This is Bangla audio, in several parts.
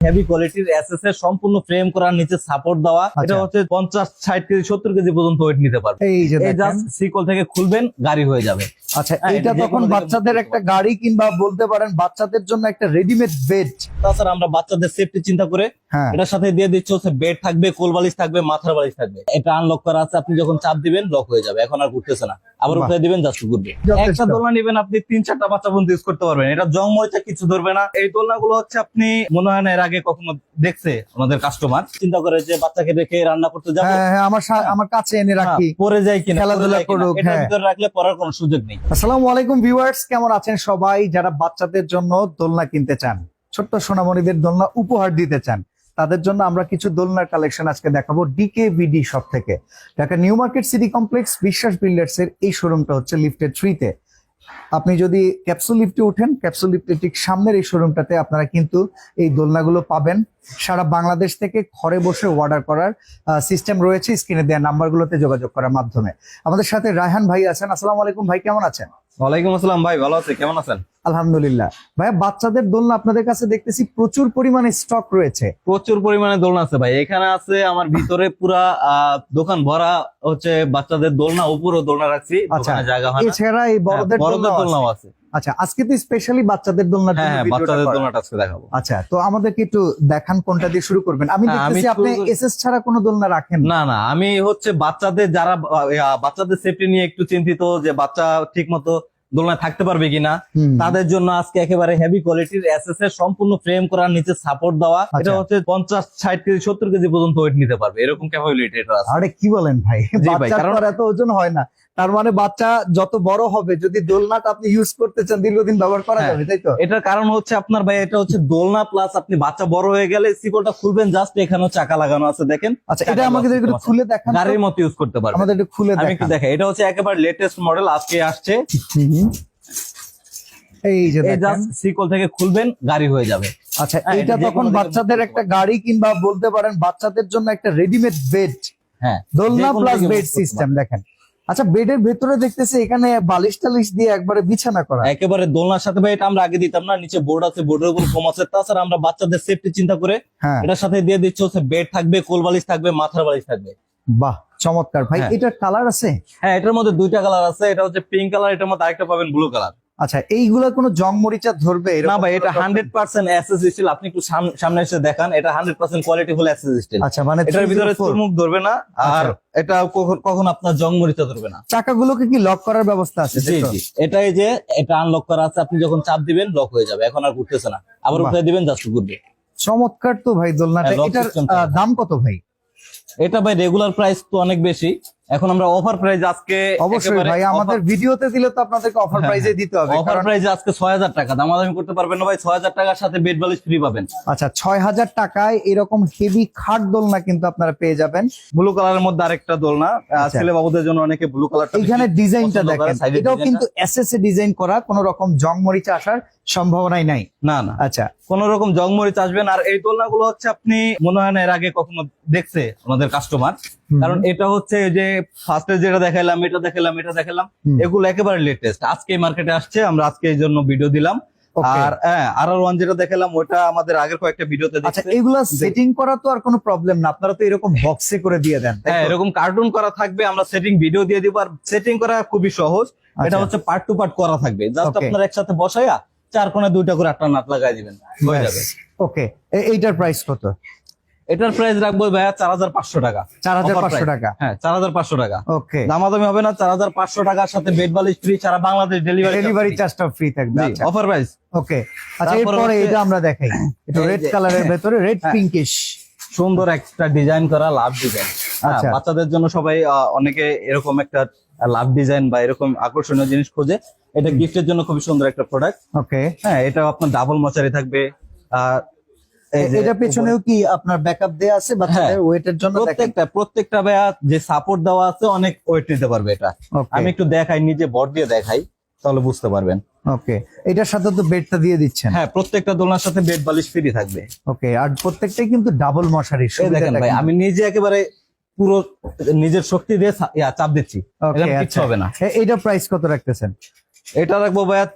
হেভি কোয়ালিটির এসএস এর সম্পূর্ণ ফ্রেম করার নিচে সাপোর্ট দেওয়া এটা আচ্ছা। হচ্ছে পঞ্চাশ ষাট কেজি সত্তর কেজি পর্যন্ত ওয়েট নিতে পারবে। এই যে জাস্ট সিকল থেকে খুলবেন গাড়ি হয়ে যাবে। আচ্ছা হ্যাঁ, এটা এটা তখন বাচ্চাদের একটা গাড়ি কিংবা বলতে পারেন বাচ্চাদের জন্য একটা রেডিমেড বেড তাছাড়া আমরা বাচ্চাদের সেফটি চিন্তা করে হ্যাঁ। এটার সাথে দিয়ে দিচ্ছে হচ্ছে বেড থাকবে কোল বালিশ থাকবে মাথার বালিশ থাকবে। এটা আনলক করা আছে আপনি যখন চাপ দিবেন লক হয়ে যাবে। এখন আর ঘুরতেছে না। আবার। উঠে দিবেন জাস্ট ঘুরবে। একটা দোলনা নিবেন আপনি তিন চারটা বাচ্চা পর্যন্ত ইউজ করতে পারবেন। এটা জং মরিচা কিছু ধরবে না। এই দোলনাগুলো হচ্ছে আপনি মনে হয় না এর আগে কখনো দেখছে আমাদের কাস্টমার চিন্তা করে যে বাচ্চাকে রেখে রান্না করতে যাব। হ্যাঁ হ্যাঁ আমার আমার কাছে এনে রাখি। পরে যায় কিনা খেলাধুলা করুক, হ্যাঁ। ভিতরে রাখলে পড়ার কোনো সুযোগ নেই। আসসালামু আলাইকুম ভিউয়ার্স কেমন আছেন সবাই? যারা বাচ্চাদের জন্য দোলনা কিনতে চান ছোট্ট সোনামণিদের দোলনা উপহার দিতে চান তাদের জন্য আমরা কিছু দোলনার কালেকশন আজকে দেখাবো ডিকে বিডি শপ থেকে। Dhaka New Market City Complex Biswas Builders এর এই শোরুমটা হচ্ছে লিফটের থ্রিতে আপনি যদি ক্যাপসুল লিফটে উঠেন ক্যাপসুল লিফটের ঠিক সামনের এই শোরুমটাতে আপনারা কিন্তু এই দোলনাগুলো পাবেন। সারা বাংলাদেশ থেকে ঘরে বসে অর্ডার করার সিস্টেম রয়েছে। স্ক্রিনে দেওয়া নাম্বারগুলোতে যোগাযোগ করার মাধ্যমে। আমাদের সাথে রায়হান ভাই আছেন। আসসালামু আলাইকুম ভাই, কেমন আছেন? ওয়ালাইকুম আসসালাম ভাই ভালো আছে কেমন আছেন? আলহামদুলিল্লাহ। ভাইয়া বাচ্চাদের দোলনা আপনাদের কাছে দেখতেছি প্রচুর পরিমাণে স্টক রয়েছে। প্রচুর পরিমাণে দোলনা আছে ভাই। এখানে আছে আমার ভিতরে পুরা আহ, দোকান ভরা হচ্ছে বাচ্চাদের দোলনা উপরও দোলনা রাখছি আচ্ছা, জায়গা হয় এছাড়া এই হ্যাঁ, বড়দের বড়দের দোলনাও আছে। আচ্ছা আজকে তো স্পেশালি বাচ্চাদের দোলনা হ্যাঁ জন্য হ্যাঁ বাচ্চাদের দোলনাটা আজকে দেখাবো। আচ্ছা তো আমাদেরকে একটু দেখান কোনটা দিয়ে শুরু করবেন। আমি হ্যাঁ, দেখতেছি আপনি এসএস ছাড়া কোনো দোলনা রাখেন না। না না আমি হচ্ছে বাচ্চাদের যারা বাচ্চাদের সেফটি নিয়ে একটু চিন্তিত যে বাচ্চা ঠিক মতো দোলনায় থাকতে পারবে কিনা? তাদের জন্য আজকে একেবারে হেভি কোয়ালিটির এসএস এর সম্পূর্ণ ফ্রেম করার নিচে সাপোর্ট দেওয়া। আচ্ছা। এটা হচ্ছে পঞ্চাশ ষাট কেজি সত্তর কেজি পর্যন্ত ওয়েট নিতে পারবে। এরকম ক্যাপাবিলিটি এটা আছে। আরে কি বলেন ভাই? বাচ্চার কারণ- এত ওজন হয় না। তার মানে বাচ্চা যত বড় হবে যদি দোলনাটা আপনি ইউজ করতে চান দীর্ঘদিন ব্যবহার করা হ্যাঁ। যাবে তাই তো? এটার কারণ হচ্ছে আপনার ভাই এটা হচ্ছে দোলনা প্লাস আপনি বাচ্চা বড় হয়ে গেলে সিকলটা খুলবেন জাস্ট এখানে চাকা লাগানো আছে দেখেন। আচ্ছা এটা আমাকে একটু খুলে দেখান। গাড়ির মতো ইউজ করতে পারবেন। আমাদের একটু খুলে আমি একটু দেখান। দেখাই এটা হচ্ছে একেবারে লেটেস্ট মডেল আজকে আসছে। এই যে সিকল থেকে খুলবেন গাড়ি হয়ে যাবে। আচ্ছা হ্যাঁ, এটা তখন বাচ্চাদের একটা গাড়ি কিংবা বলতে পারেন বাচ্চাদের জন্য একটা রেডিমেড বেড হ্যাঁ দোলনা প্লাস বেড সিস্টেম দেখেন। আচ্ছা বেডের ভেতরে দেখতেছি এখানে বালিশ টালিশ দিয়ে একবারে বিছানা করা। একেবারে দোলনার সাথে ভাই এটা আমরা আগে দিতাম না নিচে বোর্ড আছে বোর্ডের উপর ফোম আছে। তাছাড়া আমরা বাচ্চাদের সেফটি চিন্তা করে হ্যাঁ। এটার সাথে দিয়ে দিচ্ছে হচ্ছে বেড থাকবে কোল বালিশ থাকবে মাথার বালিশ থাকবে। বাহ চমৎকার। ভাই হ্যাঁ। এটার কালার আছে? হ্যাঁ এটার মধ্যে দুইটা কালার আছে। এটা হচ্ছে পিঙ্ক কালার এটার মধ্যে আরেকটা পাবেন ব্লু কালার আচ্ছা এইগুলা কোনো জং মরিচা ধরবে না ভাই এটা হান্ড্রেড পার্সেন্ট এসএস স্টিল আপনি একটু সামনে এসে দেখান এটা hundred percent quality full SS steel আচ্ছা মানে এটার ভিতরে 304 ধরবে না আর আচ্ছা। এটা কখন- আপনার জং মরিচা ধরবে না। চাকাগুলোকে কি লক করার ব্যবস্থা আছে? জি? জি। এটাই যে এটা আনলক করা আছে। আপনি যখন চাপ দিবেন লক হয়ে যাবে। এখন আর ঘুরতেছে না। আবার উঠে দিবেন জাস্ট ঘুরবে। চমৎকার তো ভাই দোলনাটা। হ্যাঁ, এটার দাম কত ভাই? এটা ভাই রেগুলার প্রাইস তো অনেক বেশি। এখন আমরা অফার প্রাইস আজকে অবশ্যই ভাই আমাদের ভিডিওতে দিলে তো আপনাদেরকে অফার হ্যাঁ, প্রাইসে দিতে হবে অফার প্রাইস আজকে ছয় হাজার টাকা। দামাদামি করতে পারবেন না ভাই ছয় হাজার টাকার সাথে বেড বালিশ ফ্রি পাবেন। আচ্ছা ছয় হাজার টাকায় এরকম হেভি খাট দোলনা কিন্তু আপনারা পেয়ে যাবেন। ব্লু কালারের মধ্যে আরেকটা দোলনা। আচ্ছা। ছেলে বাবুদের জন্য অনেকে ব্লু কালার এখানে ডিজাইনটা দেখেন। এটাও কিন্তু এসএস এ ডিজাইন করা কোনো রকম জং মরিচা আসার সম্ভাবনাই নাই। না না। আচ্ছা। কোন রকম জংমরিচ আসবেন আর এই দোলনাগুলো হচ্ছে আপনি মনে হয় না এর আগে কখনো দেখছে আমাদের কাস্টমার কারণ এটা হচ্ছে যে ফার্স্টে যেটা দেখাইলাম এটা দেখালাম এটা দেখালাম এগুলো একেবারে লেটেস্ট আজকে মার্কেটে আসছে আমরা আজকে এই জন্য ভিডিও দিলাম। আর হ্যাঁ আর ওয়ান যেটা দেখালাম ওটা আমাদের আগের কয়েকটা ভিডিওতে আচ্ছা এগুলা সেটিং করা তো আর কোনো প্রবলেম না। আপনারা তো এরকম বক্সে করে দিয়ে দেন হ্যাঁ এরকম কার্টুন করা থাকবে আমরা সেটিং ভিডিও দিয়ে দিব। আর সেটিং করা খুবই সহজ। এটা আচ্ছা। হচ্ছে পার্ট টু পার্ট করা থাকবে। জাস্ট. আপনার একসাথে বসাইয়া চার কোণে দুইটা করে আটটা নাট লাগাই দিবেন হয়ে যাবে। ওকে এইটার প্রাইস কত? এটার প্রাইস রাখব ভাইয়া চার হাজার পাঁচশো টাকা। চার হাজার পাঁচশো টাকা। হ্যাঁ চার হাজার পাঁচশো টাকা। ওকে দামাদামি হবে না চার হাজার পাঁচশো টাকার সাথে বেড বালিশ ফ্রি সারা বাংলাদেশ ডেলিভারি ডেলিভারি চার্জটা ফ্রি থাকবে আচ্ছা। অফার প্রাইস ওকে আচ্ছা এরপরে এটা আমরা দেখাই। এটা রেড কালারের ভেতরে রেড হ্যাঁ। পিঙ্কিশ সুন্দর একটা ডিজাইন করা লাভ ডিজাইন আচ্ছা। বাচ্চাদের জন্য সবাই অনেকে এরকম একটা লাভ ডিজাইন বা এরকম আকর্ষণীয় জিনিস খোঁজে। এটা গিফটের জন্য খুবই সুন্দর একটা প্রোডাক্ট ওকে। হ্যাঁ এটা আপনার ডাবল মচারি থাকবে। আর এটা পেছনেও কি আপনার ব্যাকআপ দেয়া আছে বাচ্চাদের হ্যাঁ। ওয়েটের জন্য প্রত্যেকটা প্রত্যেকটা ভাইয়া যে সাপোর্ট দেওয়া আছে অনেক ওয়েট নিতে পারবে এটা। আমি একটু দেখাই নিজে বট দিয়ে দেখাই তাহলে বুঝতে পারবেন। ওকে। এটার সাথে তো বেডটা দিয়ে দিচ্ছেন। হ্যাঁ প্রত্যেকটা দোলনার সাথে বেড বালিশ ফ্রি থাকবে। ওকে আর প্রত্যেকটাই কিন্তু ডাবল মশারি দেখেন ভাই আমি নিজে একেবারে পুরো নিজের শক্তি দিয়ে চাপ দিচ্ছি। ওকে হবে না। এইটার প্রাইস কত রাখতেছেন? এটা রাখব ভাইয়া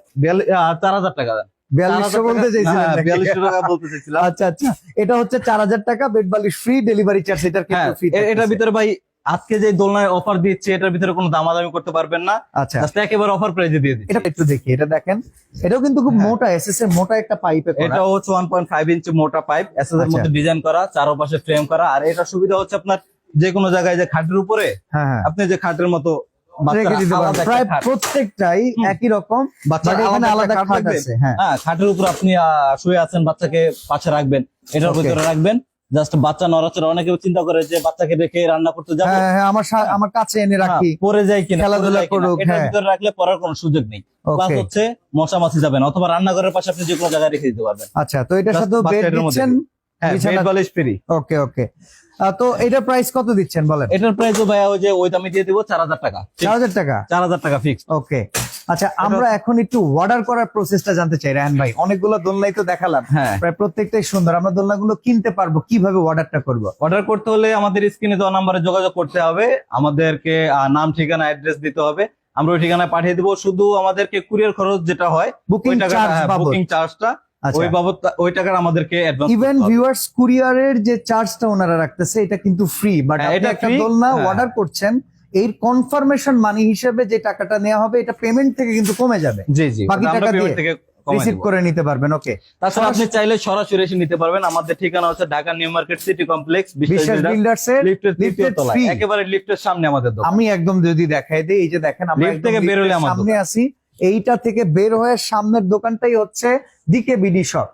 চার হাজার টাকা। বিয়াল্লিশশো বলতে হ্যাঁ, বিয়াল্লিশশো টাকা বলতে চাইছিলাম আচ্ছা আচ্ছা। এটা হচ্ছে চার হাজার টাকা বেড বালিশ ফ্রি ডেলিভারি চার্জ এটার ফ্রি এটার ভিতরে ভাই আজকে যে দোলনায় অফার দিচ্ছে এটার ভিতরে কোনো দামাদামি করতে পারবেন না। আচ্ছা। একেবারে অফার প্রাইজে দিয়ে দিচ্ছি। এটা একটু দেখি এটা দেখেন। এটাও কিন্তু খুব হ্যাঁ। মোটা এসএস এর মোটা একটা পাইপে এটা হচ্ছে ওয়ান পয়েন্ট ফাইভ ইঞ্চি মোটা পাইপ এর আচ্ছা। মধ্যে ডিজাইন করা চারপাশে ফ্রেম করা। আর এটা সুবিধা হচ্ছে আপনার যে কোনো জায়গায় যে খাটের উপরে হ্যাঁ। আপনি যে খাটের মতো রেখে দিতে পারবেন প্রায় প্রত্যেকটাই একই রকম। বাচ্চার এখানে আলাদা আলাদা খাট আছে হ্যাঁ। হ্যাঁ খাটের উপর আপনি শুয়ে আছেন বাচ্চাকে পাশে রাখবেন। এটার ভিতরে রাখবেন। জাস্ট বাচ্চা নড়াচড়া অনেকে চিন্তা করে যে বাচ্চাকে রেখে রান্না করতে যাব। হ্যাঁ হ্যাঁ আমার আমার কাছে এনে রাখি। পরে কিনা খেলাধুলা পরে করুক, এটার। ভিতরে রাখলে পড়ার কোনো সুযোগ নেই। প্লাস হচ্ছে মশা মাছি যাবে না অথবা রান্নাঘরের পাশে আপনি যে কোনো জায়গায় রেখে দিতে পারবেন। আচ্ছা তো এটার সাথে বেড দিচ্ছেন? বিছানা- বেড বালিশ ফ্রি। ওকে ওকে। তো এটার প্রাইস কত দিচ্ছেন বলেন? এটার প্রাইস ভাইয়া ওই যে ওই দামে দিয়ে দিব চার হাজার টাকা। চার হাজার টাকা? চার হাজার টাকা ফিক্স ওকে। আচ্ছা আমরা এখন একটু অর্ডার করার প্রসেসটা জানতে চাই রায়হান ভাই। অনেকগুলো দোলনাই তো দেখালাম। হ্যাঁ। প্রায় প্রত্যেকটাই সুন্দর। আমরা দোলনাগুলো কিনতে পারব কীভাবে অর্ডারটা করব? অর্ডার করতে হলে আমাদের স্ক্রিনে দেওয়া নাম্বারে যোগাযোগ করতে হবে। আমাদেরকে নাম ঠিকানা অ্যাড্রেস দিতে হবে। আমরা ওই ঠিকানায় পাঠিয়ে দিব। শুধু আমাদেরকে কুরিয়ার খরচ যেটা হয় বুকিং চার্জটা ওই বাবদ ওই টাকার আমাদেরকে অ্যাডভান্স ইভেন ভিউয়ার্স কুরিয়ারের যে চার্জটা ওনারা রাখতেছে এটা কিন্তু ফ্রি বাট হ্যাঁ, আপনি এটা একটা দোলনা হ্যাঁ। অর্ডার করছেন এর কনফার্মেশন মানি হিসেবে যে টাকাটা নেওয়া হবে এটা পেমেন্ট থেকে কিন্তু কমে যাবে। জি জি বাকি টাকা দিয়ে রিসিভ করে নিতে পারবেন ওকে তাছাড়া আপনি চাইলে সরাসরি এসে নিতে পারবেন। আমাদের ঠিকানা হচ্ছে Dhaka New Market City Complex Biswas Builders এর তৃতীয় তলায়। একেবারে লিফটের সামনে আমাদের দোকান। আমি একদম যদি দেখাই দিই এই যে দেখেন আমরা একদম থেকে বের হলে আমার সামনে আছি। এইটা থেকে বের হয়ে সামনের দোকানটাই হচ্ছে দিকে বিডি শপ